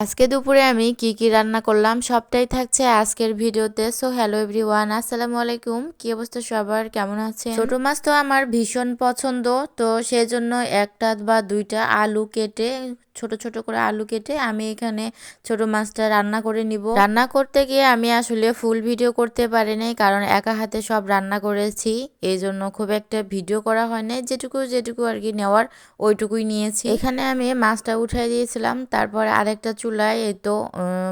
আজকে দুপুরে আমি কি কি রান্না করলাম সবটাই থাকছে আজকের ভিডিওতে। সো হ্যালো এভরিওয়ান আসসালামু আলাইকুম। কি অবস্থা সবার? কেমন আছে ছোট মাছ তো আমার ভীষণ পছন্দ, তো সেজন্য একটা বা দুইটা আলু কেটে ছোট ছোট করে আলু কেটে আমি এখানে ছোট মাছটা রান্না করে নিব। রান্না করতে গিয়ে আমি আসলে ফুল ভিডিও করতে পারি নাই, কারণ একা হাতে সব রান্না করেছি। এই জন্য খুব একটা ভিডিও করা হয় নাই, যেটুকু যেটুকু আর কি নেওয়ার ওইটুকুই নিয়েছি। এখানে আমি মাছটা উঠাই দিয়েছিলাম, তারপরে আরেকটা চুলায় এই তো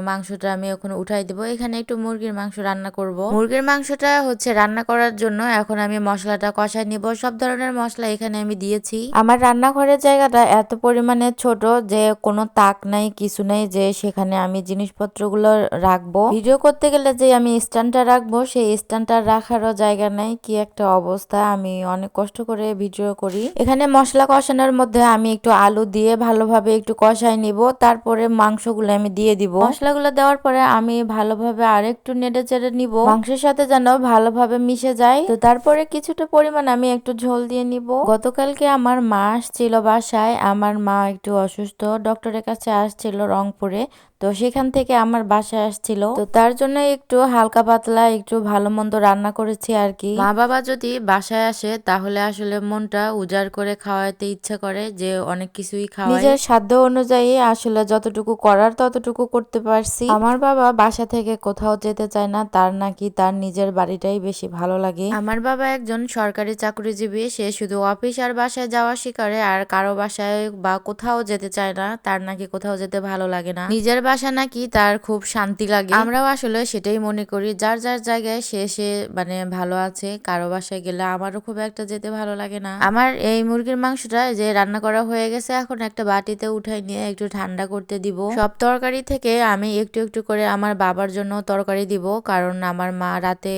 মাংসটা আমি ওখানে উঠাই দেবো। এখানে একটু মুরগির মাংস রান্না করব। মুরগির মাংসটা হচ্ছে রান্না করার জন্য এখন আমি মশলাটা কষাই নিব। সব ধরনের মশলা এখানে আমি দিয়েছি। আমার রান্নাঘরের জায়গাটা এত পরিমাণে ছোট যে কোনো তাক নাই, কিছু নাই, যে সেখানে আমি জিনিসপত্রগুলো রাখব। ভিডিও করতে গেলে যে আমি স্ট্যান্ডটা রাখব, সেই স্ট্যান্ডটা রাখারও জায়গা নাই। কি একটা অবস্থা, আমি অনেক কষ্ট করে ভিডিও করি। এখানে মশলা কষানোর মধ্যে আমি একটু আলু দিয়ে ভালোভাবে একটু কষাই নিব, তারপরে মাংসগুলো আমি দিয়ে দিব। মশলাগুলো দেওয়ার পরে আমি ভালোভাবে আরেকটু নেড়ে চেড়ে নিব। মাংসের সাথে যেন ভালোভাবে মিশে যায়। তো তারপরে কিছুটা পরিমাণ আমি একটু ঝোল দিয়ে নিব। গতকালকে আমার মা আসছিল বাসায়। আমার মা একটু অসুস্থ ডক্টরের কাছে আসছিল রংপুরে। তো সেখান থেকে আমার বাসায় আসছিল। তো তার জন্য একটু হালকা পাতলা একটু ভালো মন্দ রান্না করেছি আর কি। মা বাবা যদি বাসায় আসে তাহলে আসলে মনটা উজাড় করে খাওয়াতে ইচ্ছা করে যে অনেক কিছুই খাওয়া নিজের সাধ্য অনুযায়ী আসলে যতটুকু করার ততটুকু করতে পারছি। আমার বাবা বাসা থেকে কোথাও যেতে চায় না তার নাকি তার নিজের বাড়িটাই বেশি ভালো লাগে। আমার বাবা একজন সরকারি চাকরিজীবী সে শুধু অফিস আর বাসায় যাওয়া শিকারে আর কারও বাসায় বা কোথাও যেতে চায় না তার নাকি কোথাও যেতে ভালো লাগে না। নিজের বাসা নাকি তার খুব শান্তি লাগে? আমরাও আসলে সেটাই মনে করি। যার যার জায়গায় সে সে মানে ভালো আছে, কারও বাসায় গেলে আমারও খুব একটা যেতে ভালো লাগে না। আমার এই মুরগির মাংসটা যে রান্না করা হয়ে গেছে, এখন একটা বাটিতে উঠাই নিয়ে একটু ঠান্ডা করতে দিব। সব তরকারি থেকে আমি একটু একটু করে আমার বাবার জন্য তরকারি দিব, কারণ আমার মা রাতে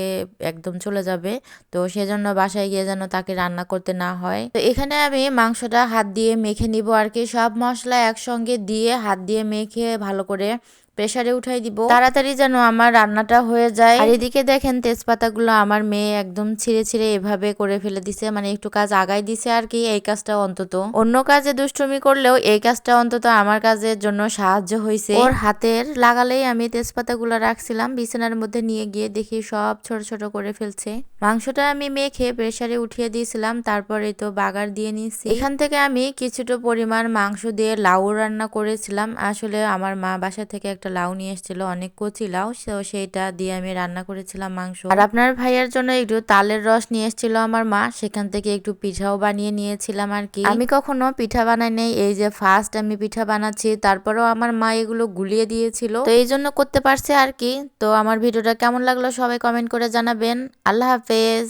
একদম চলে যাবে, তো সেজন্য বাসায় গিয়ে যেন তাকে রান্না করতে না হয়। তো এখানে আমি মাংসটা হাত দিয়ে মেখে নিব আর কি। সব মশলা একসঙ্গে দিয়ে হাত দিয়ে মেখে ভালো করে করে প্রেসারে উঠাই দিব। তাড়াতাড়ি যেন আমার রান্নাটা হয়ে যায়। আর এদিকে দেখেন তেজপাতাগুলো আমার মেয়ে একদম ছিঁড়ে ছিঁড়ে এভাবে করে ফেলে দিছে। মানে একটু কাজ আগাই দিছে আর কি এই কাজটা অন্তত। অন্য কাজে দুষ্টুমি করলেও এই কাজটা অন্তত আমার কাজের জন্য সাহায্য হয়েছে ওর হাতের লাগালেই আমি তেজপাতাগুলো রাখছিলাম বিছানার মধ্যে নিয়ে গিয়ে দেখি সব ছোট ছোট করে ফেলছে। মাংসটা আমি মেখে প্রেসারে উঠিয়ে দিয়েছিলাম তারপরে তো বাগার দিয়ে নিয়েছি। এখান থেকে আমি কিছুটা পরিমাণ মাংস দিয়ে লাউ রান্না করেছিলাম। আসলে আমার মা বাসা থেকে একটা লাউ নিয়ে এসেছিল অনেক কচি লাউ তো সেইটা দিয়ে আমি রান্না করেছিলাম মাংস। আর আপনার ভাইয়ের জন্য একটু তালের রস নিয়ে এসেছিল আমার মা সেখান থেকে একটু পিঠাও বানিয়ে নিয়েছিলাম আর কি। আমি কখনো পিঠা বানাই নেই এই যে ফার্স্ট আমি পিঠা বানাচ্ছি তারপরেও আমার মা এগুলো গুলিয়ে দিয়েছিল। তো এই জন্য করতে পারছে আর কি। তো আমার ভিডিওটা কেমন লাগল সবাই কমেন্ট করে জানাবেন। আল্লাহ হাফেজ।